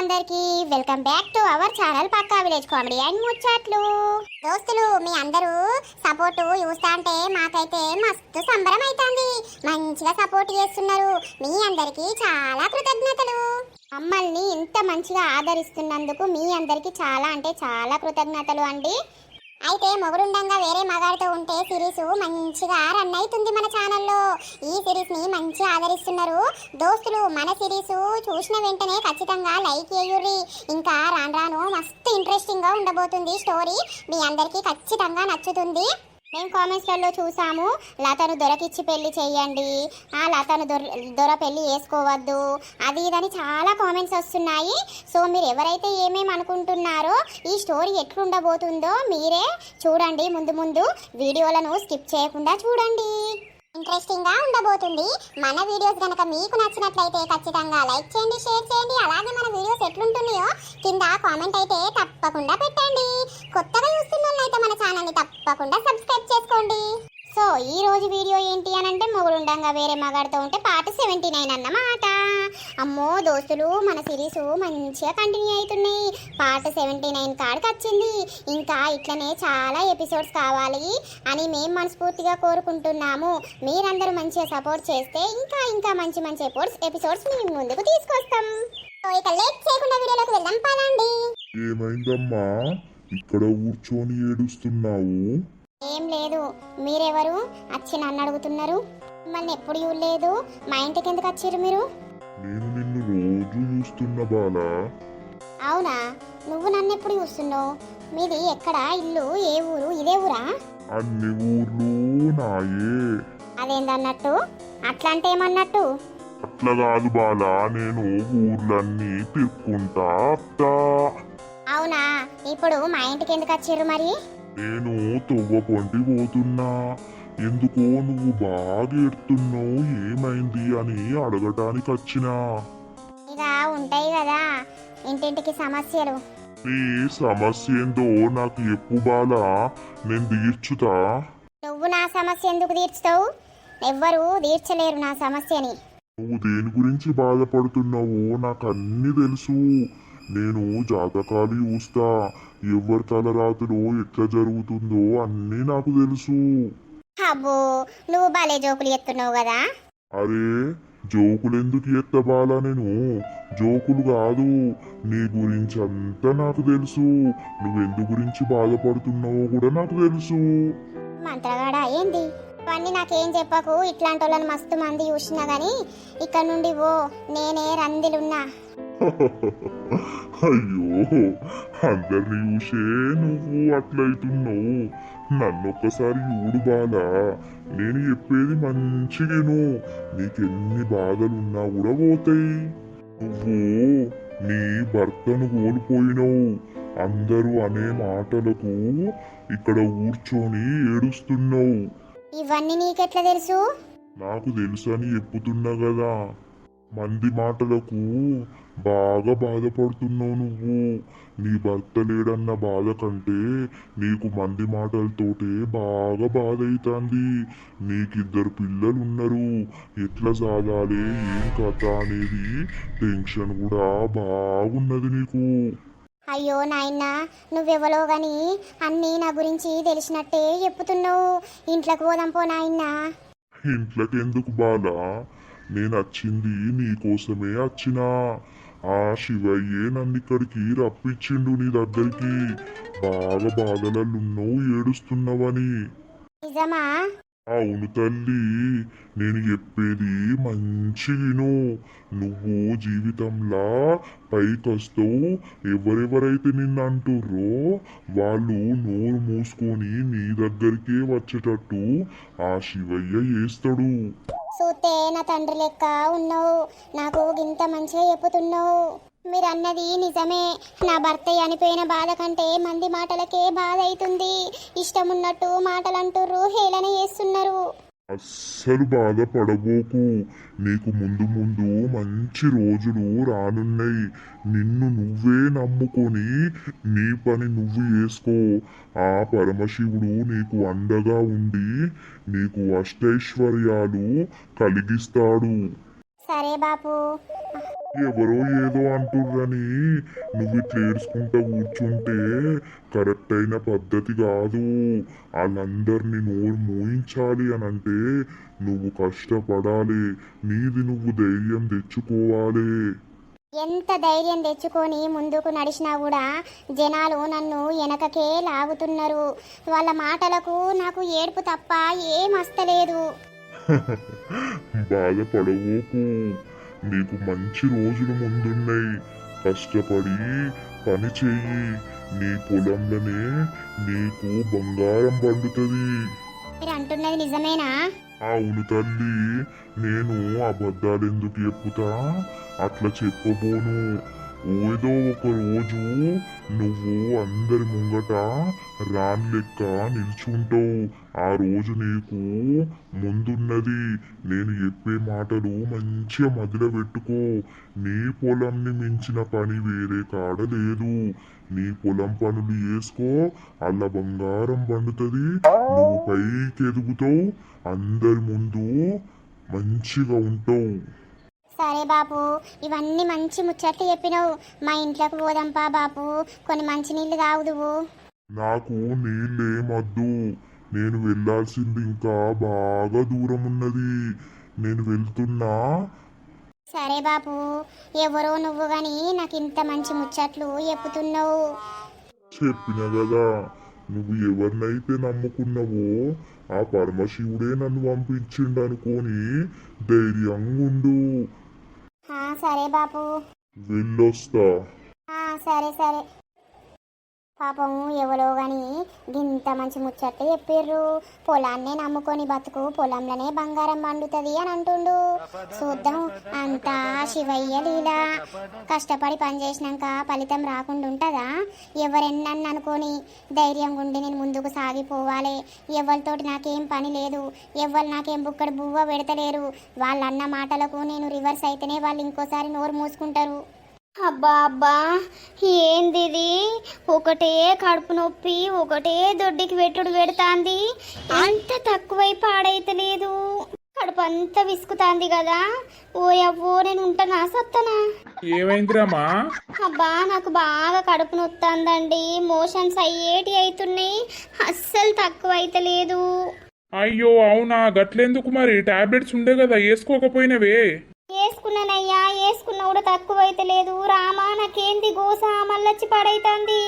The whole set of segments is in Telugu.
అందరికి welcome back to our channel Pakka village comedy and ముచ్చట్లు. దోస్తులు మీ అందరూ సపోర్ట్ చూస్తా అంటే మాకైతే మస్తు సంబరం అవుతుంది మంచిగా సపోర్ట్ చేస్తున్నారు. మీ అందరికీ చాలా కృతజ్ఞతలు. మమ్మల్ని ఇంత మంచిగా ఆదరిస్తున్నందుకు మీ అందరికీ చాలా అంటే చాలా కృతజ్ఞతలు అండి. అయితే మొగుడుండంగా వేరే మగాడితో ఉంటే సిరీస్ మంచిగా రన్ అవుతుంది మన ఛానల్లో. ఈ సిరీస్ని మంచిగా ఆదరిస్తున్నారు దోస్తులు. మన సిరీస్ చూసిన వెంటనే ఖచ్చితంగా లైక్ చేయుర్రి. ఇంకా రాను రాను మస్తు ఇంట్రెస్టింగ్గా ఉండబోతుంది స్టోరీ మీ అందరికీ ఖచ్చితంగా నచ్చుతుంది. మేము కామెంట్స్లలో చూసాము. లతను దొరకిచ్చి పెళ్ళి చేయండి ఆ లతను దొర దొర పెళ్ళి చేసుకోవద్దు అది ఇదని చాలా కామెంట్స్ వస్తున్నాయి. సో మీరు ఎవరైతే ఏమేమి అనుకుంటున్నారో ఈ స్టోరీ ఎట్లుండబోతుందో మీరే చూడండి ముందు ముందు. వీడియోలను స్కిప్ చేయకుండా చూడండి. ఇంట్రెస్టింగ్గా ఉండబోతుంది. మన వీడియోస్ గనక మీకు నచ్చినట్లయితే ఖచ్చితంగా లైక్ చేయండి షేర్ చేయండి. అలాగే మన వీడియోస్ ఎట్లుంటున్నాయో కింద కామెంట్ అయితే తప్పకుండా పెట్టండి. కొత్తగా చూస్తున్న వాళ్ళైతే మన ఛానల్ని తప్పకుండా సబ్స్క్రైబ్ చేసుకోండి. సో ఈ రోజు వీడియో ఏంటి అని అంటే మొగుడుండంగా వేరే మగాడితో ఉంటే పార్ట్ సెవెంటీ నైన్ అన్నమాట అమ్మో దోస్తులు మన సిరీస్ మంచిగా కంటిన్యూ అవుతున్నాయి. పార్ట్ సెవెంటీ నైన్ కాడికి వచ్చింది. ఇంకా ఇట్లనే చాలా ఎపిసోడ్స్ కావాలి అని మేము మనస్ఫూర్తిగా కోరుకుంటున్నాము. మీరందరూ మంచిగా సపోర్ట్ చేస్తే ఇంకా ఇంకా మంచి మంచి ఎపిసోడ్స్ ఎపిసోడ్స్ మేము ముందుకు తీసుకొస్తాం. సో ఇక లేట్ చేయకుండా వీడియోలోకి వెళ్దాం పదండి. ఏమైందమ్మా? ఇక్కడ కూర్చొని ఏడుస్తున్నావు? ఏం లేదు. మీరెవరు? వచ్చి నన్ను అడుగుతున్నారు. మిమ్మల్ని ఎప్పుడు చూడలేదు. మా ఇంటికి ఎందుకు వచ్చారు మీరు? నేను నిన్ను రోజు చూస్తున్న బాలా. అవునా? నువ్వు నన్ను ఎప్పుడు చూస్తున్నావు? మీది ఎక్కడ? ఇల్లు? ఏ ఊరు? ఇదే ఊరా? అన్ని ఊర్లు నాయే. అదేందన్నట్టు? అట్లా అంటే ఏమన్నట్టు అట్లా కాదు బాలా. నేను ఊర్లన్నీ అత్తా. అవునా? ఇప్పుడు మా ఇంటికి ఎందుకు వచ్చారు మరి? నేను తొవ్వ పొంటి పోతున్నా. ఎందుకో నువ్వు బాగా ఎడుతున్నావు ఏమైంది అని అడగటానికి వచ్చినా. ఇక ఉంటాయి కదా ఇంటింటికి సమస్యలు. నీ సమస్య ఏందో నాకు ఎప్పు బాలా నేను తీర్చుతా. నువ్వు నా సమస్య ఎందుకు తీర్చుతావు? ఎవ్వరు తీర్చలేరు నా సమస్యని. నువ్వు దేని గురించి బాధపడుతున్నావో నాకు అన్ని తెలుసు. నేను జాతకాలు చూస్తా. ఎవరి తలరాతులో ఎట్లా జరుగుతుందో అన్నీ నాకు తెలుసు. అబ్బో నువ్వు భలే జోకులు ఎత్తున్నావు కదా. అరే జోకులెందుకు ఎత్తబాలా నేను? జోకులు కాదు నీ గురించి అంతా నాకు తెలుసు. నువ్వెందు గురించి బాధపడుతున్నావో కూడా నాకు తెలుసు. మంత్రగాడా ఏంది? ఇవన్నీ నాకేం చెప్పకు. ఇట్లాంటి వాళ్ళని మస్తు మంది చూసినా గానీ ఇక్కడ నుండి ఓ నేనే రందిలున్నా. అయ్యో అందరిని చూసే నువ్వు అట్లయితున్నావు. నన్నొక్కసారి చూడు బాలా నేను చెప్పేది మంచిగాను. నీకెన్ని బాధలున్నా కూడా పోతాయి. నువ్వు నీ భర్తను కోల్పోయినావు. అందరూ అనే మాటలకు ఇక్కడ కూర్చొని ఏడుస్తున్నావు. ఇవన్నీ నీకెట్లా తెలుసు? నాకు తెలుసని చెప్పుతున్నా కదా. మంది మాటలకు బాగా బాధపడుతున్నావు నువ్వు. నీ భర్త లేడన్న బాధ కంటే నీకు మంది మాటలతోటే బాగా బాధ అవుతుంది నీకిద్దరు పిల్లలు ఉన్నారు ఎట్లా సాగాలి? ఏం కథ అనేది టెన్షన్ కూడా బాగున్నది నీకు. అయ్యో నాయన్న నువ్వెవలో గాని అన్నీ నా గురించి తెలిసినట్టే చెప్పుతున్నావు ఇంట్లోకి పోదాం పో నాయన్నా ఇంట్లోకి ఎందుకు బాలా? నేను వచ్చింది నీకోసమే వచ్చినా ఆ శివయ్యే నన్ను ఇక్కడికి రప్పించిండు నీ దగ్గరికి. బాగా బాధలల్లున్నావు ఏడుస్తున్నావని. నిజమా? అవును తల్లి నేను చెప్పేది మంచి విను. నువ్వు జీవితంలా పైకొస్తావు ఎవరెవరైతే నిన్ను అంటుర్రో వాళ్ళు నోరు మూసుకొని నీ దగ్గరికే వచ్చేటట్టు ఆ శివయ్య చేస్తాడు. సూతే నా తండ్రి లెక్క ఉన్నావు. నాకు ఇంత మంచిగా చెప్పుతున్నావు. మీరు అన్నది నిజమే. నా భర్త అనిపోయిన బాధ కంటే మంది మాటలకే బాధ అవుతుంది ఇష్టం ఉన్నట్టు మాటలు హేళన చేస్తున్నారు. అస్సలు బాధపడబోకు. నీకు ముందు ముందు మంచి రోజులు రానున్నాయి. నిన్ను నువ్వే నమ్ముకొని నీ పని నువ్వు చేసుకో. ఆ పరమశివుడు నీకు అండగా ఉండి నీకు అష్టైశ్వర్యాలు కలిగిస్తాడు. సరే బాపు. ఎవరో ఏదో అంటుర్రని. నువ్వు ఇట్లా ఏడ్చుకుంటా కూర్చుంటే కరెక్ట్ అయిన పద్ధతి కాదు. వాళ్ళందరినీ నోరు మూయించాలి అని అంటే నువ్వు కష్టపడాలి. నీది నువ్వు ధైర్యం తెచ్చుకోవాలి. ఎంత ధైర్యం తెచ్చుకొని ముందుకు నడిచినా కూడా జనాలు నన్ను వెనకకే లాగుతున్నారు. వాళ్ళ మాటలకు నాకు ఏడుపు తప్ప ఏం వస్తలేదు బాధపడవోకు. నీకు మంచి రోజులు ముందున్నాయి. కష్టపడి పని చెయ్యి. నీ పొలంలోనే నీకు బంగారం పండుతుంది. అంటున్నది నిజమేనా? అవును తల్లి. నేను అబద్ధాలు ఎందుకు చెప్పుతా? అట్లా చెప్పబోను. ఏదో ఒక రోజు నువ్వు అందరి ముంగట రాన్ లెక్క నిల్చుంటావు. ఆ రోజు నీకు ముందున్నది నేను చెప్పే మాటలు మంచిగా మదిలో పెట్టుకో. నీ పొలంని మించిన పని వేరే కాడ లేదు. నీ పొలం పనులు చేసుకో అల్ల బంగారం పండుతుంది. నువ్వు పైకి ఎదుగుతావు అందరి ముందు మంచిగా ఉంటావు. సరే బాపు ఇవన్నీ మంచి ముచ్చట్లు చెప్పినావు. మా ఇంట్లోకి పోదాంపా బాపు కొన్ని మంచి నీళ్ళు తాగుదువు నాకు నీళ్ళేమద్దు నేను వెళ్ళాల్సింది ఇంకా బాగా దూరం ఉన్నది. నేను వెళ్తున్నా. సరే బాపు ఎవరో నువ్వు గాని నాకు ఇంత మంచి ముచ్చట్లు చెప్పుతున్నావు చెప్పిన కదా నువ్వు ఎవరినైతే నమ్ముకున్నావో ఆ పరమశివుడే నన్ను పంపించిండు అనుకొని ధైర్యంగా ఉండు. సరే బాపు వెళ్ళొస్తా. సరే సరే. పాపం ఎవరో కానీ ఇంత మంచి ముచ్చట్లు చెప్పిర్రు. పొలాన్నే నమ్ముకొని బతుకు పొలంలోనే బంగారం పండుతుంది అని అంటుండు. చూద్దాం అంతా శివయ్య లీల. కష్టపడి పని చేసినాక ఫలితం రాకుండా ఉంటుందా? ఎవరెన్నన్ను అనుకొని ధైర్యంగా ఉండి నేను ముందుకు సాగిపోవాలి. ఎవరితోటి నాకేం పని లేదు. ఎవరు నాకేం బుక్కడ బువ్వ పెడతలేరు. వాళ్ళన్న మాటలకు నేను రివర్స్ అయితేనే వాళ్ళు ఇంకోసారి నోరు మూసుకుంటారు. అబ్బా అబ్బా ఏంది ఇది ఒకటే కడుపు నొప్పి ఒకటే దొడ్డికి పెట్టుడు పెడతాంది. అంత తక్కువై పాడైతలేదు. కడుపు అంతా విసుకుతాంది కదా. ఓ అవ్వో నేను ఉంటానా సత్తనా? ఏమైందిరామా అబ్బా నాకు బాగా కడుపు నొత్తందండి. మోషన్స్ అయ్యేటి అవుతున్నాయి అస్సలు తక్కువ అయితలేదు అయ్యో అవునా? గట్లెందుకు మరి? టాబ్లెట్స్ ఉండే కదా వేసుకోకపోయినవే వేసుకున్నానయ్యా వేసుకున్నా కూడా తక్కువ అయితలేదు రామా నాకేంది గోస? మళ్ళొచ్చి పడైతాంది.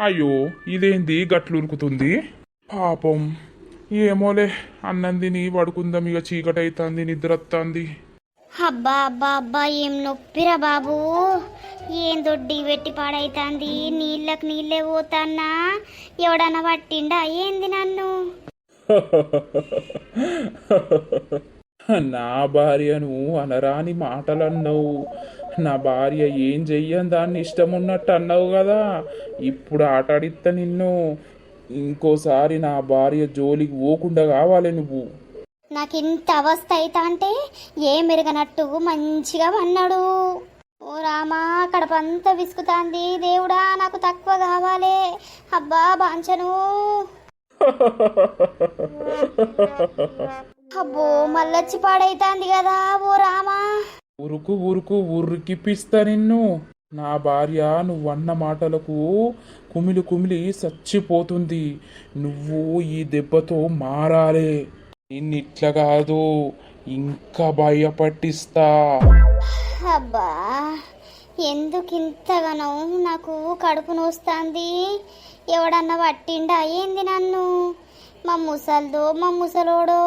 అయ్యో ఇదేంది గట్లు ఉరుకుతుంది పాపం. ఏమోలే అన్నం తిని పడుకుందాం ఇక చీకటి అవుతుంది నిద్ర వస్తుంది అబ్బా అబ్బా అబ్బా ఏం నొప్పిరా బాబు? ఏం దొడ్డి పెట్టి పాడైతాంది? నీళ్ళకి నీళ్ళే పోతాన్నా? ఎవడన్నా పట్టిండా? ఏంది నన్ను? నా భార్యను అనరాని మాటలు అన్నావు నా భార్య ఏం చెయ్యని దాన్ని ఇష్టం ఉన్నట్టు అన్నావు కదా ఇప్పుడు ఆటాడిస్తా నిన్ను. ఇంకోసారి నా భార్య జోలికి పోకుండా కావాలి నువ్వు. నాకు ఇంత అవస్థ అయితా అంటే ఏం మెరుగనట్టు మంచిగా అన్నాడు. ఓ రామా కడపంతా విసుకుతాంది. దేవుడా నాకు తక్కువ కావాలి. అబ్బా బాంచను. అబ్బో మళ్ళొచ్చి పాడైతాంది కదా ఓ రామా. ఉరుకు ఉరుకు ఉరికిపిస్తా నిన్ను. నా భార్య నువ్వన్న మాటలకు కుమిలి కుమిలి చచ్చిపోతుంది. నువ్వు ఈ దెబ్బతో మారాలే. నిన్నిట్లా కాదు ఇంకా భయపట్టిస్తా. అబ్బా ఎందుకు ఇంతగానో నాకు కడుపు నొస్తాంది? ఎవడన్నా పట్టిండా ఏంది నన్ను? మా ముసల్దో మా ముసలోడో.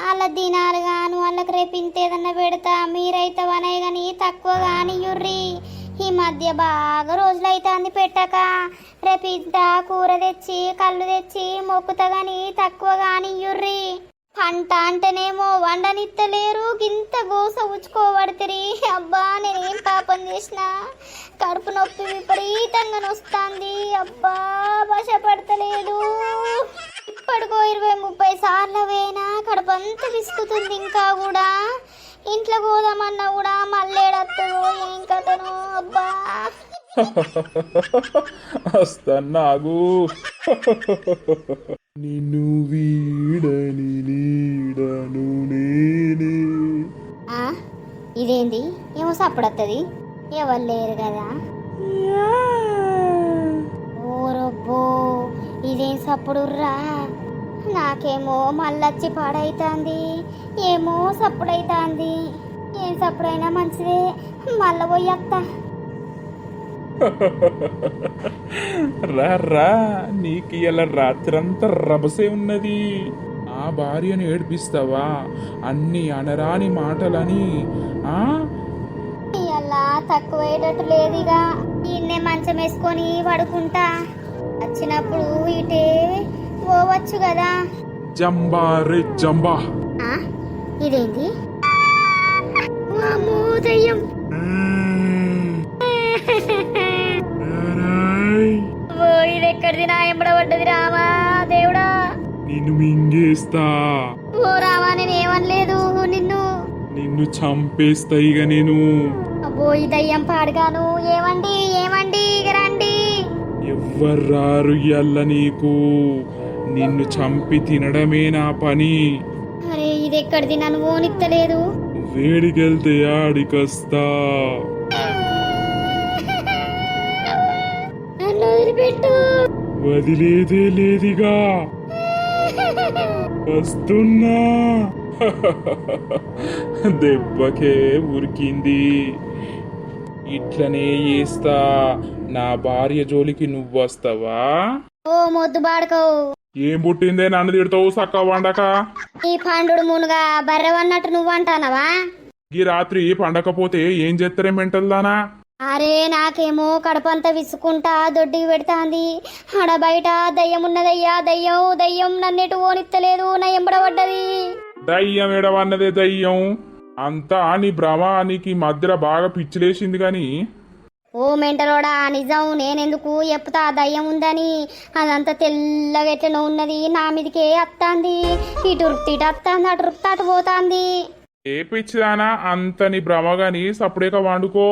వాళ్ళ దినాలు గాను వాళ్ళకి రేపు ఇంతేదన్నా పెడతా మీరైతే వనయ్య కానీ తక్కువ కానీ యుర్రి ఈ మధ్య బాగా రోజులైతాంది పెట్టక. రేపు ఇంత కూర తెచ్చి కళ్ళు తెచ్చి మొక్కుతా కానీ తక్కువ కానీ యుర్రి పంట అంటేనేమో వండనిత్తలేరు గింత గోస ఉచ్చుకోబడితే అబ్బా నేనేం పాపం చేసినా? కడుపు నొప్పి విపరీతంగా నొస్తుంది. అబ్బా భాష పడతలేదు ఇప్పటికో ఇరవై ముప్పై సార్లు వేనా కడుపు అంతా విసుకుతుంది ఇంకా కూడా. ఇంట్లో పోదామన్నా కూడా మళ్ళేడత్తదో ఏం కథను అబ్బా. వస్తన్నాగు నిన్ను వీడని నీడను నేనే. ఆ? ఇదేంది? ఏమో సప్పుడత్తది. ఎవరు లేరు కదా? ఓరబ్బో ఇదేం సప్పుడుర్రా? నాకేమో మళ్ళొచ్చి పాడైతాంది. ఏమో సప్పుడైతాంది. ఏం సప్పుడైనా మంచిదే. మళ్ళా పోయి అత్త. రా రా నీకు ఇలా రాత్రంతా రభసే ఉన్నది. ఆ భార్యను ఏడిపిస్తావా? అన్ని అనరాని మాటలని ఆ? అలా తక్కువయ్యేటట్టు లేదుగా. ఈయన్నే మంచం వేసుకొని పడుకుంటా. వచ్చినప్పుడు ఇటే పోవచ్చు కదా. జంబా రే జంబా. ఇదేంటి దయ్యం ఎక్కడిది నా ఎంబడబడ్డది రామా దేవుడా? నిన్ను మింగేస్తా. ఓ రామా నేను ఏమనలేదు నిన్ను. నిన్ను చంపేస్తా ఇక నేను. అబ్బో ఈ దయ్యం పాడుగాను. ఏమండి ఏమండి ఇక రండి. ఎవ్వరారు ఎల్ల నీకు. నిన్ను చంపి తినడమే నా పని. అరే ఇది ఎక్కడిది నన్ను ఓనిత్తలేదు వేడికెళ్తే ఆడికొస్తా. వదిలిపెట్టు. వదిలేదే లేదిగా. వస్తున్నా. దెబ్బకే ఉరికింది. ఇట్లనే చేస్తా నా భార్య జోలికి నువ్వు వస్తావా? ఓ మొద్దు బాడుకో. ఏం పుట్టిందే నన్ను తిడతావు సక్క వండక? ఈ పండుడు మునుగా బర్రెవన్నట్టు నువ్వు అంటానవా? ఈ రాత్రి పండకపోతే ఏం చేస్తారే మెంటల్ దానా అరే నాకేమో కడపంతా విసుకుంటా దొడ్డికి పెడతాంది. ఆడ బయట దయ్యం ఉన్నదయ్యా దయ్యం దయ్యం నన్నెటు ఓనిత్తలేదు నా ఎంబడబడ్డది దయ్యం ఎడవన్నదే దయ్యం. అంతా నీ భ్రమ నీకు ఈ మధ్యలో బాగా పిచ్చిలేసింది గాని ఓ మెంటలోడా నిజం నేనెందుకు చెప్తా దయ్యం ఉందని? అదంతా తెల్లగా ఎట్లనో ఉన్నది నా మీదకే అత్తాంది. ఇటు రుక్తిట అత్తాంది అటు రుక్త అటు పోతాంది. ఏ పిచ్చిదానా అంత నీ భ్రమ గాని సప్పుడేక వండుకో.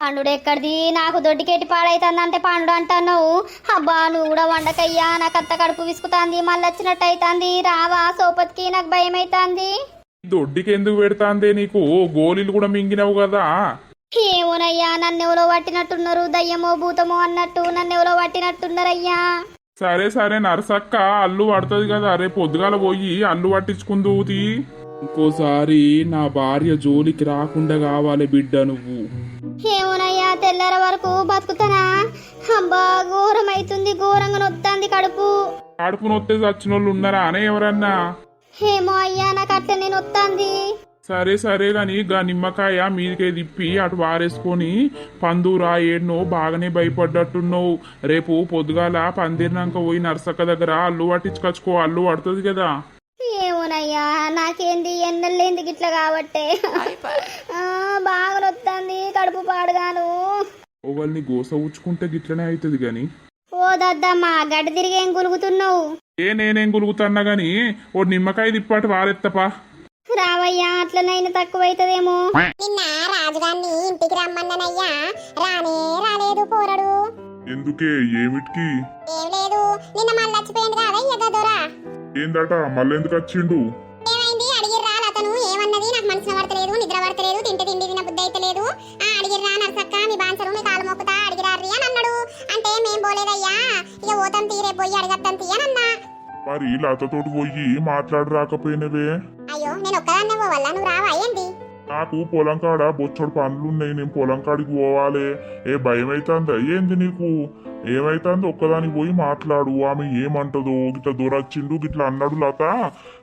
పండుడు ఎక్కడిది? నాకు దొడ్డికెట్టి పాడైతుంది అంటే పండు అంటున్నావు. అబ్బా నువ్వు కూడా వండకయ్యా నాకు అత్త కడుపు విసుకుతాంది మళ్ళీ వచ్చినట్టు అవుతుంది రావా సోపతికి నాకు భయం అవుతుంది దొడ్డికి ఎందుకు పెడతాందే నీకు? గోళీలు కూడా మింగినావు కదా. ఏమోనయ్యా నన్ను ఎవరో పట్టినట్టున్నారు? దయ్యమో భూతమో అన్నట్టు నన్ను ఎవరో పట్టినట్టున్నారయ్యా? సరే సరే నరసక్క అల్లు పడుతుంది కదా. రేపు పొద్దుగాల పోయి అల్లు పట్టించుకుందూతి ఇంకోసారి నా భార్య జోలికి రాకుండా కావాలి బిడ్డ నువ్వు. ఏమోనయ్యా తెల్లార వరకు బతుకుతానా? అబ్బా ఘోరం అవుతుంది ఘోరంగా నొత్తాంది కడుపు. కడుపు నొత్తే చచ్చిన వాళ్ళు ఉన్నారా అనే ఎవరన్నా? ఏమో అయ్యా నాకు అట్లా నేను వస్తాంది సరే సరే గాని గా నిమ్మకాయ మీదికే తిప్పి అటు వారేసుకొని పందురా ఏడ్నో బాగానే భయపడ్డట్టున్నావు. రేపు పొద్దుగాల పందిరినాక పోయి నరసక్క దగ్గర అల్లు పట్టించుకొచ్చుకో అల్లు పడుతుంది కదా. నాకేంది ఎన్నెళ్ళేంది గిట్ల కాబట్టే. ఆ, బాగా నొత్తాంది కడుపు పాడుగాను. ఓవల్ని గోస ఉచ్చుకుంటే గిట్లనే అవుతుంది గాని. ఓ దద్దమ్మా గడ్డి తిరిగి ఏం గులుగుతున్నావు? ఏ నేనేం గులుగుతున్నా గాని ఓ నిమ్మకాయ తిప్పాటి వారెత్తపా. రావయ్యా అట్లనైనా తక్కువైతదేమో. నిన్న రాజుగారిని ఇంటికి రమ్మన్నానయ్యా. రానే రాలేదు పోరడు. ఎందుకే ఏమిటికి? ఏం లేదు నిన్న మళ్ళీ వచ్చిపోయింది కాదయ్య గదోరా. ఏందట మళ్ళెందుకు వచ్చిండు? మనసున పడతలేదు నిద్ర పడతలేదు తింటే తిండి తిన బుద్ధి అయితలేదు ఆ అడిగిర్రా నరసక్క మీ బాన్సరు మీ కాలు మొక్కుతా అడిగిరారి అని అన్నాడు. అంటే మేం పోలేదయ్యా ఇక ఓతం తీరే పోయి అడగత్తం తీయనన్నా మరి లతతోటి పోయి మాట్లాడి రాకపోయినవే అయ్యో నేను ఒక్కదాన్నే పోవాలా? నువ్వు రావా ఏంది? నాకు పొలం కాడ బొచ్చడు పనులున్నాయి నేను పొలం కాడికి పోవాలి. ఏ భయం అవుతుందా ఏంది నీకు? ఏమైతుంది? ఒక్కదానికి పోయి మాట్లాడు. ఆమె ఏమంటదో గిట్ల దూరొచ్చిండు గిట్ల అన్నాడు లత.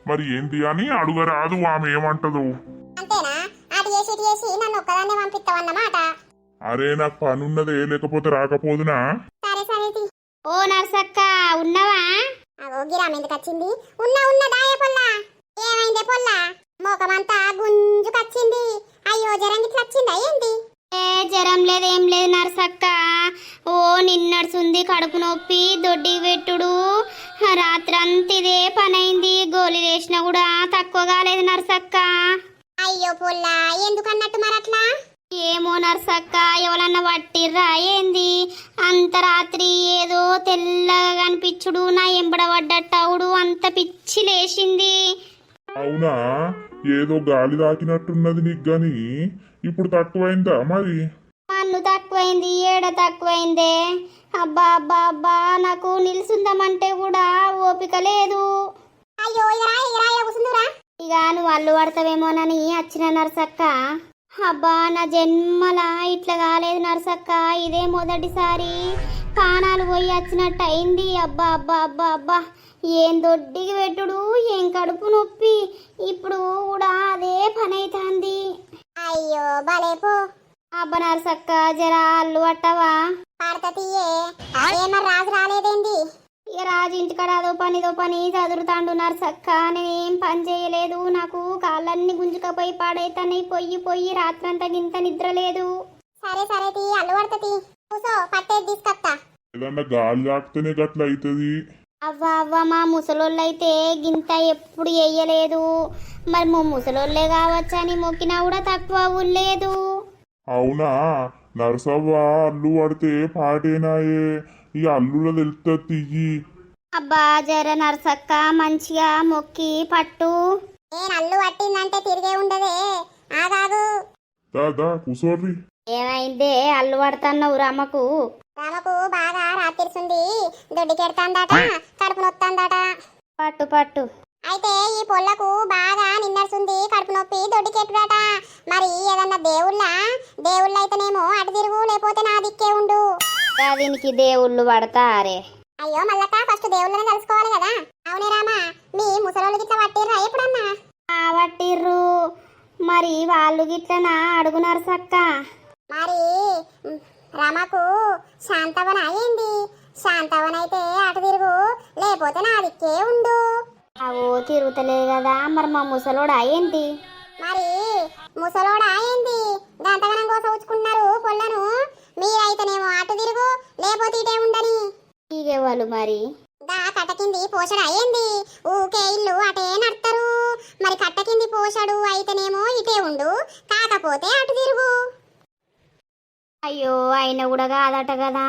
మరి ఏంది అని అడుగరాదు ఆమె ఏమంటదో. అంతేనా? అటు చేసి ఇటు చేసి నన్ను ఒక్కదాన్నే పంపిస్తావన్నమాట అరే నాకు పని ఉన్నదే లేకపోతే రాకపోదునా? సరే సరే తీ. ఓ నర్సక్క ఉన్నవా? అగో గిరామ్ ఎందుకు వచ్చింది? ఉన్నా ఉన్న దాయ పొల్లా. ఏమైందే పొల్లా? మోకమంతా గుంజుకొచ్చింది. అయ్యో జరం గిట్ల వచ్చిందా ఏంటి ఏ జ్వరం లేదు ఏం లేదు నర్సక్క. ఓ నిన్నడుసుంది కడుపు నొప్పి దొడ్డి పెట్టుడు. రాత్రంతా ఇదే పనైంది. గోళీ వేసినా కూడా తక్కువ కాలేదు నర్సక్క. అయ్యో పొల్లా ఎందుకన్నట్టు మరట్లా? ఏమో నర్సక్క ఎవరన్నా పట్టిర్రా ఏంది? అంత రాత్రి ఏదో తెల్లగా కనిపించుడు నా ఎంబడ పడ్డట్టవుడు అంత పిచ్చి లేచింది. అవునా? ఏదో గాలి తాకినట్టున్నది నీకు గాని ఇప్పుడు తక్కువైందా మరి? మన్ను తక్కువైంది ఏడ తక్కువైందే? అబ్బా అబ్బా అబ్బా నాకు నిలుసుందామంటే కూడా ఓపిక లేదు. అయ్యో కూసుందురా. ఇక నువ్వు అల్లు పడతావేమోనని వచ్చిన నర్సక్క. అబ్బా నా జన్మల ఇట్లా కాలేదు నర్సక్క. ఇదే మొదటిసారి కానాలు పోయి వచ్చినట్టు అయింది అబ్బా అబ్బా అబ్బా అబ్బా. ఏం దొడ్డికి పెట్టుడు ఏం కడుపు నొప్పి. ఇప్పుడు కూడా అదే పని అవుతుంది అయ్యో భలే పో. అబ్బా నర్సక్క జరా అల్లు పట్టవా? పాడత తీయే. ఏమర్ రాజు రాలేదేంది? ఇక రాజు ఇంటికాడ అదో పని ఇదో పని చదువుతాండు నర్సక్క నేనేం పని చేయలేదు. నాకు కాళ్ళన్నీ గుంజుకపోయి పాడైతాయి పొయ్యి పొయ్యి రాత్రంతా గింత నిద్ర లేదు. సరే సరే తీ అల్లు కూసో ఏదన్నా గాలి తాకితేనే గట్ల అవుతుంది అవ్వ అవ్వ మా ముసలోళ్ళైతే గింత ఎప్పుడు వేయలేదు మరి మా ముసలోళ్ళే కావచ్చని మొక్కినా కూడా తక్కువ అవ్వలేదు. అవునా? నరసవ్వ అల్లు పడితే పాటేనాయే ఈ అల్లులో తెలుస్తా తియ్యి. అబ్బా జర నర్సక్క మంచిగా మొక్కి పట్టు. నేను అల్లు పట్టిందంటే తిరిగే ఉండదే. ఆగాగు దాదా కూసోర్రి. ఏమైందే? అల్లు పడుతున్నావు రమ్మకు రామకు బాగా రాత్రిస్తుంది దొడ్డికెడతాందట కడుపు నొత్తాందట. పట్టు పట్టు. అయితే ఈ పొల్లకు బాగా నిన్నర్సుంది కడుపు నొప్పి దొడ్డికెట్టుడట మరి ఏదన్నా దేవుళ్ళ? దేవుళ్ళ అయితేనేమో అటు తిరుగు లేకపోతే నా దిక్కే ఉండు. దీనికి దేవుళ్ళు పడతారే. అయ్యో మల్లక్క ఫస్ట్ దేవుళ్ళని కలుసుకోవాలి కదా. అవునే రామా మీ ముసలోళ్ళు గిట్ల పట్టిర్రా ఎప్పుడన్నా? ఆ పట్టిర్రు. మరి వాళ్ళు గిట్లనా అడుగునారు సక్క? మరి రమకు శాంతవన అయింది శాంతవన అయితే అటు తిరుగు లేకపోతే నా దిక్కే ఉండు. అవో తిరుగుతలే కదా మరి మా ముసలోడు ఏంటి మరి ముసలోడ అయింది గంతగనం కోస ఉంచుకున్నారు పొల్లను. మీరైతేనేమో అటు తిరుగు లేకపోతే ఇటే ఉండని. వాళ్ళు మరి? దా కట్ట కింది పోషడు అయ్యింది. ఊకే ఇల్లు అటే నడతారు. మరి కట్ట కింది పోషడు అయితేనేమో ఇటే ఉండు కాకపోతే అటు తిరుగు. అయ్యో ఆయన కూడా కాదట కదా.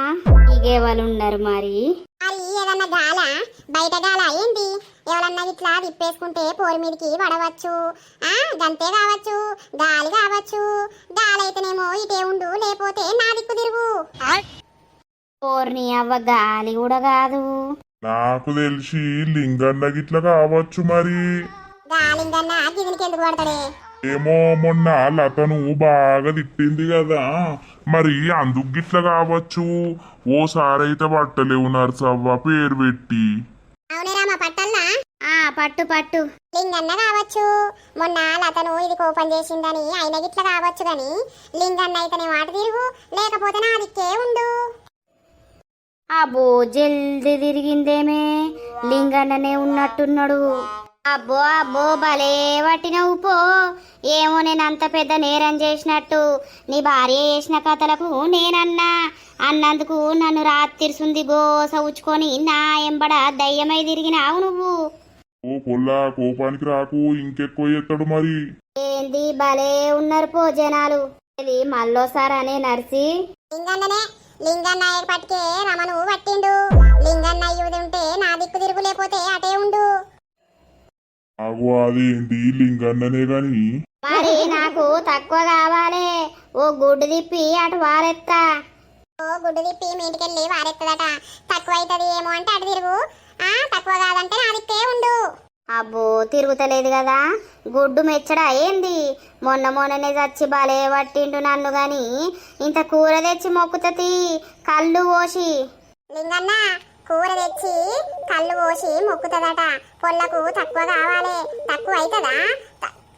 వాళ్ళు ఉన్నారు మరి? మరి ఏదన్నా గాల? బయట గాల అయ్యింది ఎవరన్నా ఇట్లా తిప్పేసుకుంటే పోరి మీదకి పడవచ్చు. ఆ గంతే కావచ్చు గాలి కావచ్చు. గాలి అయితేనేమో ఇటే ఉండు లేకపోతే నా దిక్కు తిరుగు. పోర్ని అవ్వ గాలి కూడా కాదు. నాకు తెలిసి లింగన్న గిట్ల కావచ్చు మరి. గాలిందన్నా గిదినికి ఎందుకు పడతాడే? ఏమో మొన్న లతను బాగా తిట్టింది కదా. మరి అందుకు గిట్ల కావచ్చు? ఓసారి అయితే పట్టలేవు నర్సవ్వ పేరు పెట్టి. అవునే రామా పట్టల్లా? ఆ పట్టు పట్టు. లింగన్న కావచ్చు. మొన్న లతను ఇది కోపం చేసిందని ఆయన గిట్ల కావచ్చు గాని లింగన్న అయితేనే మాట తిరుగు లేకపోతే నా దిక్కే ఉండు. అబ్బో జల్ది తిరిగిందేమే? లింగన్ననే ఉన్నట్టున్నాడు. అబ్బో అబ్బో భలే పట్టినవు పో. ఏమో నేను అంత పెద్ద నేరం చేసినట్టు. నీ భార్య చేసిన కథలకు నేనన్నా. అన్నందుకు నన్ను రాత్రిసుంది గోస ఉచ్చుకొని నా ఎంబడ దయ్యమై తిరిగినావు నువ్వు. ఓ పొల్లా కోపానికి రాకు ఇంకెక్కువ ఎత్తాడు మరి. ఏంది భలే ఉన్నారు పో జనాలు. ఇది మళ్ళోసారి అనే నర్సి? లింగన్ననే లింగన్న పట్టుకే రమను పట్టిండు. లింగన్న ఉంటే నా దిక్కు తిరుగు లేకపోతే అటే ఉండు. ఆగు అదేంటి? లింగన్ననే గాని? మరి నాకు తక్కువ కావాలి. ఓ గుడ్డు తిప్పి అటు వారెత్తా. ఓ గుడ్డు తిప్పి మీ ఇంటికెళ్ళి వారెత్తదట. తక్కువ అవుతుంది ఏమో అంటే అటు తిరుగు. ఆ తక్కువ కాదంటే నా దిక్కే ఉండు. అబ్బో తిరుగుతలేదు కదా. గుడ్డు మెచ్చడా ఏంది? మొన్న మొన్ననే చచ్చి బాలే పట్టిండు నన్ను గాని. ఇంత కూర తెచ్చి మొక్కుతతి. కళ్ళు పోసి. లింగన్న కూర తెచ్చి కళ్ళు పోసి మొక్కుతుందట. పొల్లకు తక్కువ కావాలి. తక్కువ అవుతుందా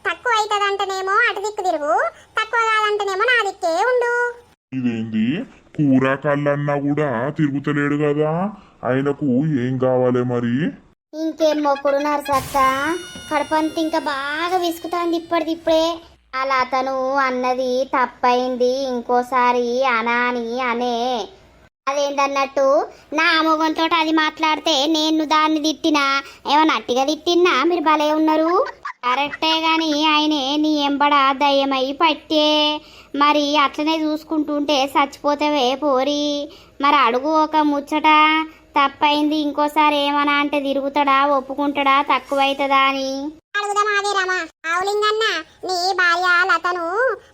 తక్కువ అవుతుందంటేనేమో అటు దిక్కు తిరుగు. తక్కువ కాదంటేనేమో నా దిక్కే ఉండు. ఇదేంది? కూర కళ్ళన్నా కూడా తిరుగుతలేడు కదా. ఆయనకు ఏం కావాలి మరి? ఇంకేం మొక్కుడు నరసక్క కడపంత ఇంకా బాగా విసుకుతాంది ఇప్పటిది ఇప్పుడే అలా అతను అన్నది తప్పైంది. ఇంకోసారి అనాని అనే అదేంటన్నట్టు నా మొగంతో అది మాట్లాడితే నేను దాన్ని తిట్టినా? ఏమన్నా అట్టిగా తిట్టినా? మీరు భలే ఉన్నారు. కరెక్టే కానీ ఆయనే నీ ఎంబడ దయ్యమై పట్టే. మరి అట్లనే చూసుకుంటుంటే చచ్చిపోతావే పోరి. మరి అడుగు ఒక ముచ్చట. తప్పైంది ఇంకోసారి ఏమన్నా అంటే తిరుగుతాడా ఒప్పుకుంటాడా తక్కువైతుందా అని. అడుగుదాం ఆగే రమ. ఆవులింగన్న నీ భార్య లతను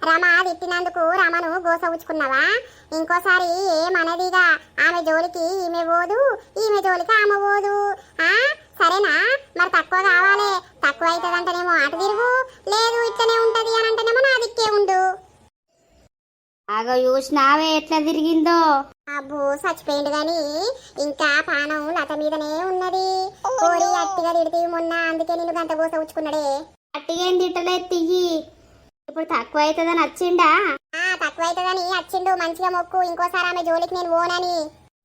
రమ తిట్టినందుకు రమను గోస ఉచ్చుకున్నావా ఇంకోసారి ఏమనదిగా ఆమె జోలికి ఈమె పోదు ఈమె జోలికి ఆమె పోదు. ఆ? సరేనా? మరి తక్కువ కావాలి. తక్కువ అవుతుందంటేనేమో అటు తిరుగు. లేదు ఇట్లనే ఉంటది అని అంటేనేమో నా దిక్కే ఉండు. అగో చూసినావే ఎట్లా తిరిగిందో. అబ్బో చచ్చిపోయిండు గాని ఇంకా పానం లత మీదనే ఉన్నది. కోరి అట్టిగా తిడితే మొన్న అందుకే నేను గంట గోస ఉచ్చుకున్నాడే. అట్టిగేం తిట్టలేదు తియ్యి. ఇప్పుడు తక్కువ అవుతుందని వచ్చిండా ఆ తక్కువ అవుతుందని వచ్చిండు మంచిగా మొక్కు. ఇంకోసారి ఆమె జోలికి నేను పోనని.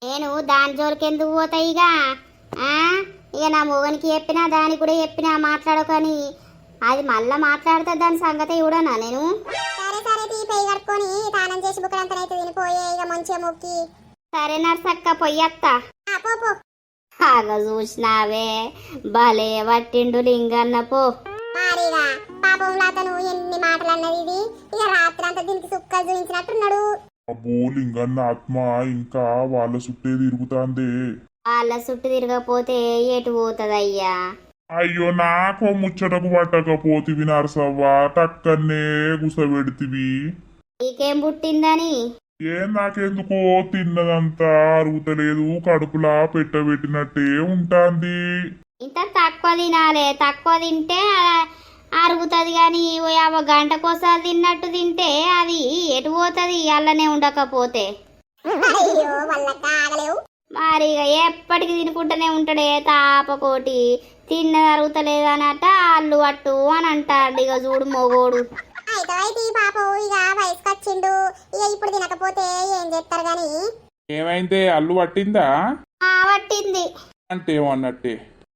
నేను దాని జోలికి ఎందుకు పోతా ఇక? ఆ? ఇక నా మొగనికి చెప్పినా దానికి కూడా చెప్పినా మాట్లాడకని. అది మళ్ళా మాట్లాడుతా దాని సంగతి చూడనా నేను? పెయి కట్టుకొని తానం చేసి బుక్కలంతనైతే తినిపోయే ఇక మంచిగా మొక్కి. సరే నర్సక్క పొయ్యత్త ఆ పో పో. ఆగ చూసినావే భలే పట్టిండు లింగన్న పో. మారిగా పాపం అతను ఎన్ని మాటలు అన్నది ఇది. ఇక రాత్రి అంతా దీనికి సుక్కలు చూపించినట్టున్నాడు. అబ్బో లింగన్న ఆత్మ ఇంకా వాళ్ళ చుట్టే తిరుగుతాందే. వాళ్ళ చుట్టూ తిరగపోతే ఎటు పోతుందయ్యా? అయ్యో నాకు ముచ్చటకు పట్టకపోతివి నరసవ్వా టక్కన్నే గుసబెడితివి. నీకేం పుట్టిందని? ఏం నాకెందుకో తిన్నదంతా అరుగుతలేదు కడుపులా పెట్టబెట్టినట్టే ఉంటాంది. ఇంత తక్కువ తినాలి తక్కువ తింటే అరుగుతుంది కానీ ఓ యాభై గంటకోసారి తిన్నట్టు తింటే అది ఎటు పోతుంది అల్లనే ఉండకపోతే. అయ్యో వాళ్ళ కాగలేవు. మరి ఇక ఎప్పటికి తినుకుంటూనే ఉంటాడే తాపకోటి. తిన్న అరుగుతలేదు అనట అల్లు అట్టు అని అంటాడు ఇక చూడు మొగోడు. అయితే అయితే ఈ పాపం ఇక వయసుకు వచ్చిండు ఇక ఇప్పుడు తినకపోతే ఏం చేస్తారు గాని? ఏమైందే? అల్లు పట్టిందా? ఆ పట్టింది. అంటే ఏమన్నట్టే?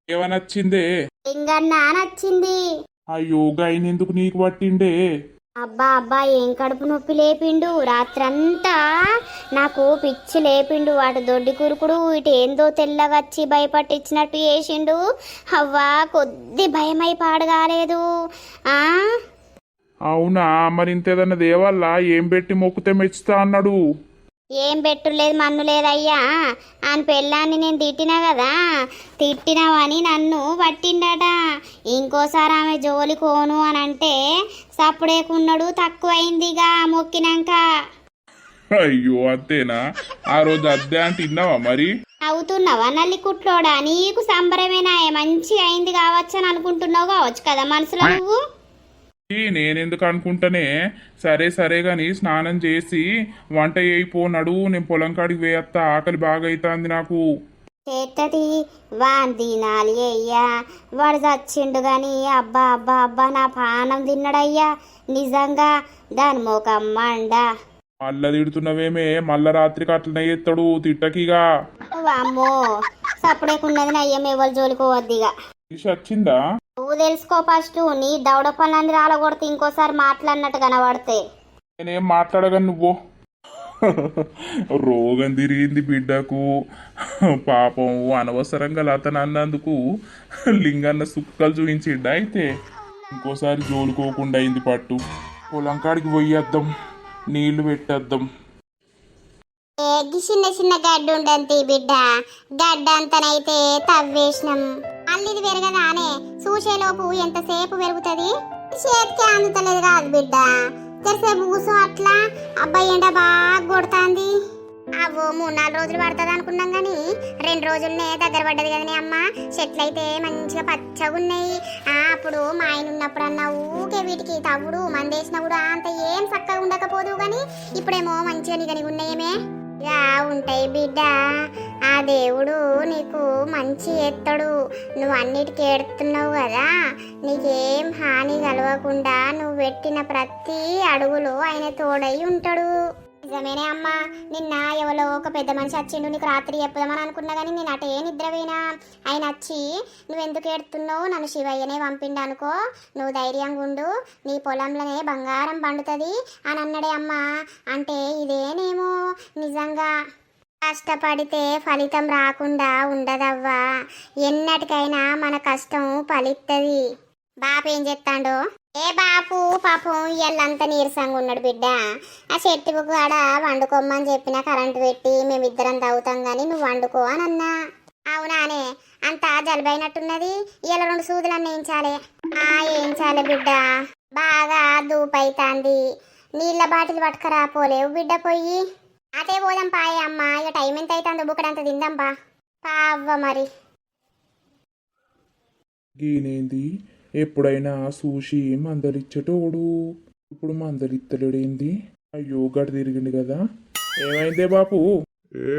ఏమనొచ్చిందే? ఇంకన్నా నచ్చింది అయ్యో గైనెందుకు నీకు పట్టిండే? అబ్బా అబ్బా ఏం కడుపు నొప్పి లేపిండు? రాత్రంతా నాకు పిచ్చి లేపిండు. వాటి దొడ్డి కురుకుడు ఇటు ఏందో తెల్లగచ్చి భయపట్టించినట్టు చేసిండు. అవ్వా కొద్ది భయమై పాడగాలేదు. ఆ? అవునా? మరి ఇంతేదన్నా దేవల్లా? ఏం పెట్టి మొక్కుతే మెచ్చుతా అన్నాడు? ఏం పెట్టులేదు మన్ను లేదయ్యా. అని పెళ్ళాన్ని నేను తిట్టినా కదా? తిట్టినావని నన్ను పట్టిండట. ఇంకోసారి ఆమె జోలి కోను అని అంటే సప్పుడేకున్నాడు తక్కువైందిగా మొక్కినాక. అయ్యో అంతేనా? ఆ రోజు అద్దె అంటే తిన్నావా మరి? అవుతున్నావా నల్లి కుట్లోడా? నీకు సంబరమేనా మంచిగా అయింది కావచ్చు అని అనుకుంటున్నావు కావచ్చు కదా? మనసులో నువ్వు? నేనెందుకు అనుకుంటానే సరే సరే గాని స్నానం చేసి వంట అయిపోనాడు నేను పొలం కాడికి వేయత్తా ఆకలి బాగా అవుతుంది నాకు. చేత్తది వాన్ తినాలి అయ్యా. వాడు చచ్చిండు గాని అబ్బా అబ్బా అబ్బా నా పానం తిన్నాడయ్యా. నిజంగా దాని మోకం మండ. మళ్ళా తిడుతున్నవేమే మళ్ళా రాత్రికి అట్లనే ఎత్తాడు తిట్టకిగా. అమ్మో సప్పుడేకున్నది నయ్యం ఎవరు జోలికోవద్దిగా తెలిసి వచ్చిందా నువ్వు తెలుసుకో ఫస్ట్ నీ దౌడ పనులన్నీ రాలగొడితే ఇంకోసారి మాట్లాడినట్టు కనబడితే. నేనేం మాట్లాడగా నువ్వు? రోగం తిరిగింది బిడ్డకు. పాపం అనవసరంగా అతను అన్నందుకు లింగన్న సుక్కలు చూపించిండు అయితే? ఇంకోసారి జోలుకోకుండా అయింది పట్టు. పొలం కాడికి పోయేద్దాం నీళ్ళు పెట్టేద్దాం. ఏ చిన్న చిన్న గడ్డి ఉండంతి బిడ్డ. గడ్డ అంతనైతే తవ్వేసినాం. అల్లిది పెరగగానే చూసేలోపు ఎంతసేపు పెరుగుతుంది? చేతికి అందుతలేదు కాదు బిడ్డ. తెరసేపు కూసో అట్లా అబ్బాయి ఎండ బాగా కొడుతుంది. అవో మూడు నాలుగు రోజులు పడుతుంది అనుకున్నాం కానీ రెండు రోజులనే దగ్గర పడ్డది కదనే అమ్మ. చెట్లు అయితే మంచిగా పచ్చగా ఉన్నాయి ఆ, అప్పుడు మా ఆయన ఉన్నప్పుడు అన్న ఊకే వీటికి తవ్వుడు మందేసినా కూడా అంత ఏం చక్కగా ఉండకపోదు కానీ ఇప్పుడేమో మంచిగా నిగని ఉన్నాయేమే యా ఉంటాయి బిడ్డ. ఆ దేవుడు నీకు మంచి ఎత్తడు. నువ్వు అన్నిటికీ ఎడుతున్నావు కదా. నీకేం హాని కలవకుండా నువ్వు పెట్టిన ప్రతి అడుగులో ఆయన తోడై ఉంటాడు. నిజమేనే అమ్మా. నిన్న ఎవరో ఒక పెద్ద మనిషి వచ్చిండు నీకు రాత్రి చెప్పుదామని అనుకున్నా కానీ నేను అటే నిద్రపోయినా. ఆయన వచ్చి నువ్వు ఎందుకు ఏడుతున్నావు? నన్ను శివయ్యనే పంపిండు అనుకో. నువ్వు ధైర్యంగా ఉండు. నీ పొలంలోనే బంగారం పండుతుంది అని అన్నాడే అమ్మా. అంటే ఇదేనేమో? నిజంగా కష్టపడితే ఫలితం రాకుండా ఉండదవ్వా. ఎన్నటికైనా మన కష్టం ఫలిస్తుంది బాపేం ఏం ఏ బాపు పాపం ఇయ్యాలంతా నీరసంగా ఉన్నాడు బిడ్డ. ఆ చెట్టు కాడ వండుకోమని చెప్పిన కరెంటు పెట్టి మేమిద్దరం తాగుతాం కానీ నువ్వు వండుకో అని అన్నా. అవునానే అంతా జలబైనట్టున్నది. ఇలా రెండు సూదులు వేయించాలి ఆ ఏం బిడ్డ. బాగా దూపైతాంది నీళ్ళ బాటిల్ పట్టుకరా పోలేవు బిడ్డ పోయి. అదే పోదాం పాయ అమ్మ. ఇక టైం ఎంత అవుతుందో బుక్కడంత తిందాం బా పావ్వ మరి. గీనేంది? ఎప్పుడైనా సూషి మందలిచ్చటోడు. ఇప్పుడు మందలిత్తలేడేంది? అయ్యో గడు తిరిగింది కదా. ఏమైందే బాపు? ఏ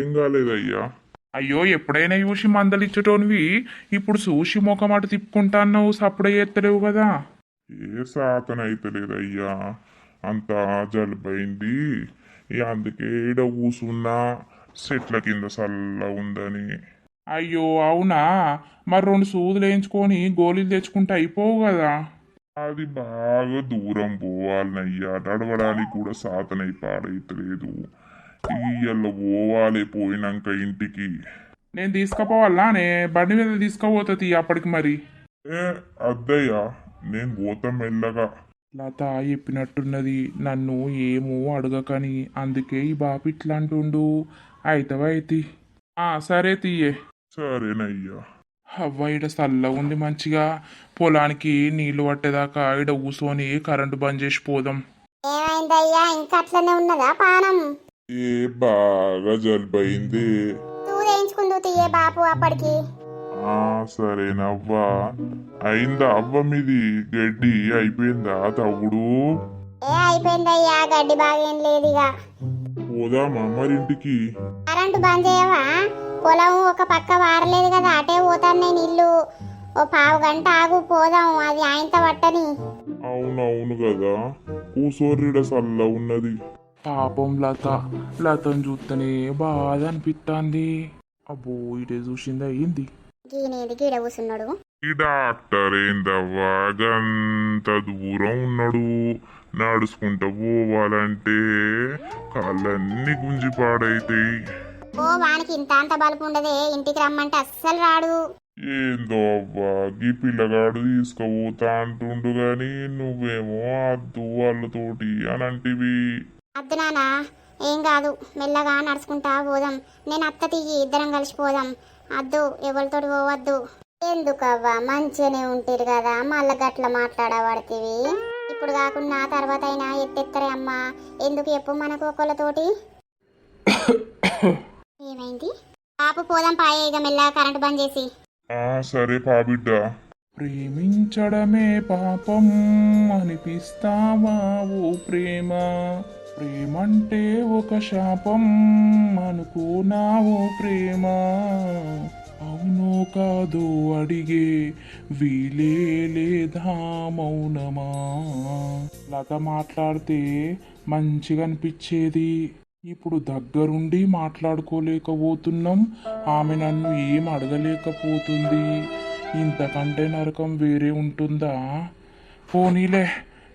ఏం కాలేదయ్యా? అయ్యో ఎప్పుడైనా చూసి మందలిచ్చటోనివి? ఇప్పుడు సూషి ముఖం అటు తిప్పుకుంటాన్నావు సప్పుడే ఎత్తలేవు కదా. ఏ సాతన అయితలేదయ్యా అంతా జలుబైంది. అందుకే ఈడ కూసున్నా చెట్ల కింద చల్ల ఉందని. అయ్యో అవునా? మరి రెండు సూదులు వేయించుకొని గోళీలు తెచ్చుకుంటే అయిపోవు కదా. అది బాగా దూరం పోవాలనయ్యా. నడవడానికి కూడా సాతనై పాడైతలేదు. ఇయ్యల్ల పోవాలి పోయినాక ఇంటికి. నేను తీసుకుపోవాలా? నే బండి మీద తీసుకుపోతుంది అప్పటికి మరి. ఏ అద్దయ్యా నేను పోతా మెల్లగా. లత చెప్పినట్టున్నది. నన్ను ఏమో అడగకని. అందుకే ఈ బాపు ఇట్లా అంటుండు అయితవైతి ఆ సరే తీయే. సరేనయ్యా. అవ్వ ఈడ చల్ల ఉంది మంచిగా పొలానికి నీళ్ళు పట్టేదాకా ఈడ కూసోని కరెంటు బంద్ చేసి పోదాం. ఏమైందయ్యా? ఇంకా అట్లనే ఉన్నదా పానం? ఏ బాగా జలుబైంది తీయే బాపు అప్పటికి. ఆ సరేనవ్వా. అయిందా అవ్వ మీది? గడ్డి అయిపోయిందా తవుడు? ఏ అయిపోయిందయ్యా? గడ్డి బాగేం లేదు ఇక. పోదామా మరింటికి? కరెంటు బంద్ చేయవా? పొలం ఒక పక్క వారలేదు కదా అటే పోతాను నేను ఇల్లు. ఓ పావు గంట ఆగు పోదాం అది ఆయనతో పట్టని. అవునవును కదా కూసోర్రిడ సల్ల ఉన్నది. పాపం లత లతను చూస్తేనే బాధ అనిపిస్తుంది అబ్బో ఇటే చూసిందా ఏంది గీనేది గీడ కూసున్నాడు. ఈ డాక్టర్ ఏందవ్వా గంత దూరం ఉన్నాడు. నడుచుకుంటూ పోవాలంటే కాళ్ళన్నీ గుంజి పాడైతాయి ఓ వానికి ఇంత అంత బలుపు ఉండదే ఇంటికి రమ్మంటే అస్సలు రాడు. ఏందో అవ్వా గీ పిల్లగాడు తీసుకుపోతా అంటుండు గాని నువ్వేమో అద్దు వాళ్ళతోటి అని అంటివి. అద్దు నానా ఏం కాదు మెల్లగా నడుచుకుంటా పోదాం. నేను అత్త తీయి ఇద్దరం కలిసి పోదాం. అద్దు ఎవరితోటి పోవద్దు. ఎందుకవ్వా మంచిగానే ఉంటారు కదా మళ్ళా గట్ల మాట్లాడబడితివి. ఇప్పుడు కాకుండా తర్వాత అయినా ఎత్తెత్తరే అమ్మా ఎందుకు చెప్పు మనకు ఒకళ్ళతోటి? ఏమైంది? పాపు పోదాం పాయే ఇక మెల్లగా కరెంట్ బంద్ చేసి. ఆ సరే పాబిడ్డ ప్రేమించడమే పాపం అనిపిస్తావా ఓ ప్రేమ? ప్రేమంటే ఒక శాపం అనుకోనా ఓ ప్రేమ? అవునో కాదో అడిగే వీలే లేదా మౌనమా? లత మాట్లాడితే మంచిగా అనిపించేది ఇప్పుడు దగ్గరుండి మాట్లాడుకోలేకపోతున్నాం. ఆమె నన్ను ఏం అడగలేకపోతుంది. ఇంతకంటే నరకం వేరే ఉంటుందా? పోనీలే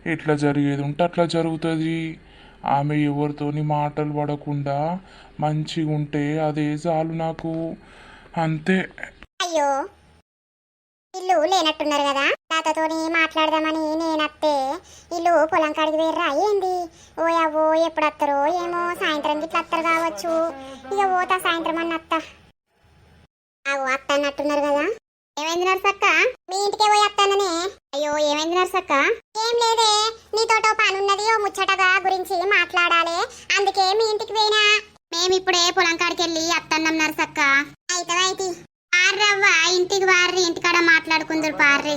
ఎట్లా జరిగేది ఉంటే అట్లా జరుగుతుంది. ఆమె ఎవరితోని మాటలు పడకుండా మంచిగా ఉంటే అదే చాలు నాకు. అంతే. అయ్యో ఇల్లు లేనట్టున్నారు కదా. తాతతోని మాట్లాడదామని నేనత్తే. ఇల్లు పొలం కాడికి వేర్రా ఏంది? ఓ అవ్వో ఎప్పుడు వస్తారో ఏమో సాయంత్రం గిట్ల వస్తారు కావచ్చు. ఇక పోతా సాయంత్రం అన్న అత్త. అవు అత్త అన్నట్టున్నారు కదా. ఏమైంది నర్సక్క? మీ ఇంటికే పోయి అత్తాననే అయ్యో ఏమైంది నర్సక్క? ఏం లేదే నీతోటో పనున్నది ఓ ముచ్చటగా గురించి మాట్లాడాలి. అందుకే మీ ఇంటికి పోయినా. మేమిప్పుడే పొలం కాడికి వెళ్ళి అత్తన్నం నర్సక్క. అయితే అయితే రవ్వ ఇంటికి వార్రి ఇంటికాడ మాట్లాడుకుందరు పార్రి.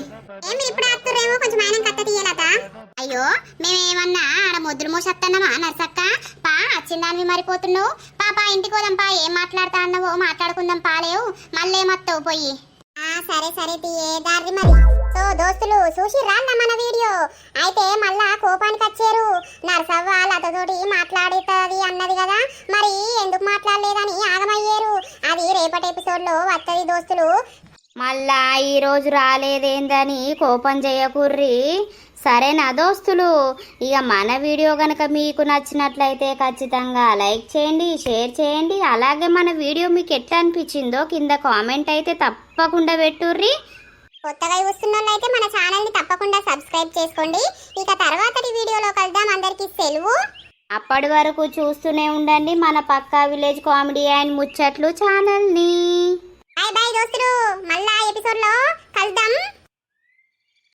ఏం ఇప్పుడు అత్తురేమో కొంచెం ఆయన కట్ట తీయలేదా అయ్యో మేమేమన్నా ఆడ ముద్దులు మోసత్తన్నామా నర్సక్క? పా వచ్చిందానివి మరిపోతున్నావు. పాపా ఇంటికి పోదాం పా ఏం మాట్లాడతా అన్నవో మాట్లాడుకుందాం పాలేవు. మళ్ళీ ఏమత్తావు పోయి? ఆ సరే సరే తీయే దారి మరి? సో దోస్తులు చూసి రాన్న మన వీడియో. అయితే మళ్ళా కోపానికి వచ్చారు. నర్సవ్వ లతతోటి మాట్లాడుతుంది అన్నది కదా. మరి ఎందుకు మాట్లాడలేదని ఆగమయ్యారు. అది రేపటి ఎపిసోడ్లో వస్తుంది దోస్తులు. మళ్ళా ఈరోజు రాలేదేందని కోపం చేయకుర్రి. సరేనా దోస్తులు? ఇక మన వీడియో కనుక మీకు నచ్చినట్లయితే ఖచ్చితంగా లైక్ చేయండి షేర్ చేయండి. అలాగే మన వీడియో మీకు ఎట్లా అనిపించిందో కింద కామెంట్ అయితే తప్పకుండా పెట్టుర్రి. కొత్తగా చూస్తున్న అయితే మన ఛానల్ని తప్పకుండా సబ్స్క్రైబ్ చేసుకోండి. ఇక తర్వాతటి వీడియోలో కలుద్దాం. అందరికీ సెలవు. అప్పటి వరకు చూస్తూనే ఉండండి మన పక్కా విలేజ్ కామెడీ అండ్ ముచ్చట్లు ఛానల్ని. బాయ్ బాయ్ దోస్తులు. మళ్ళా ఎపిసోడ్లో కలుద్దాం.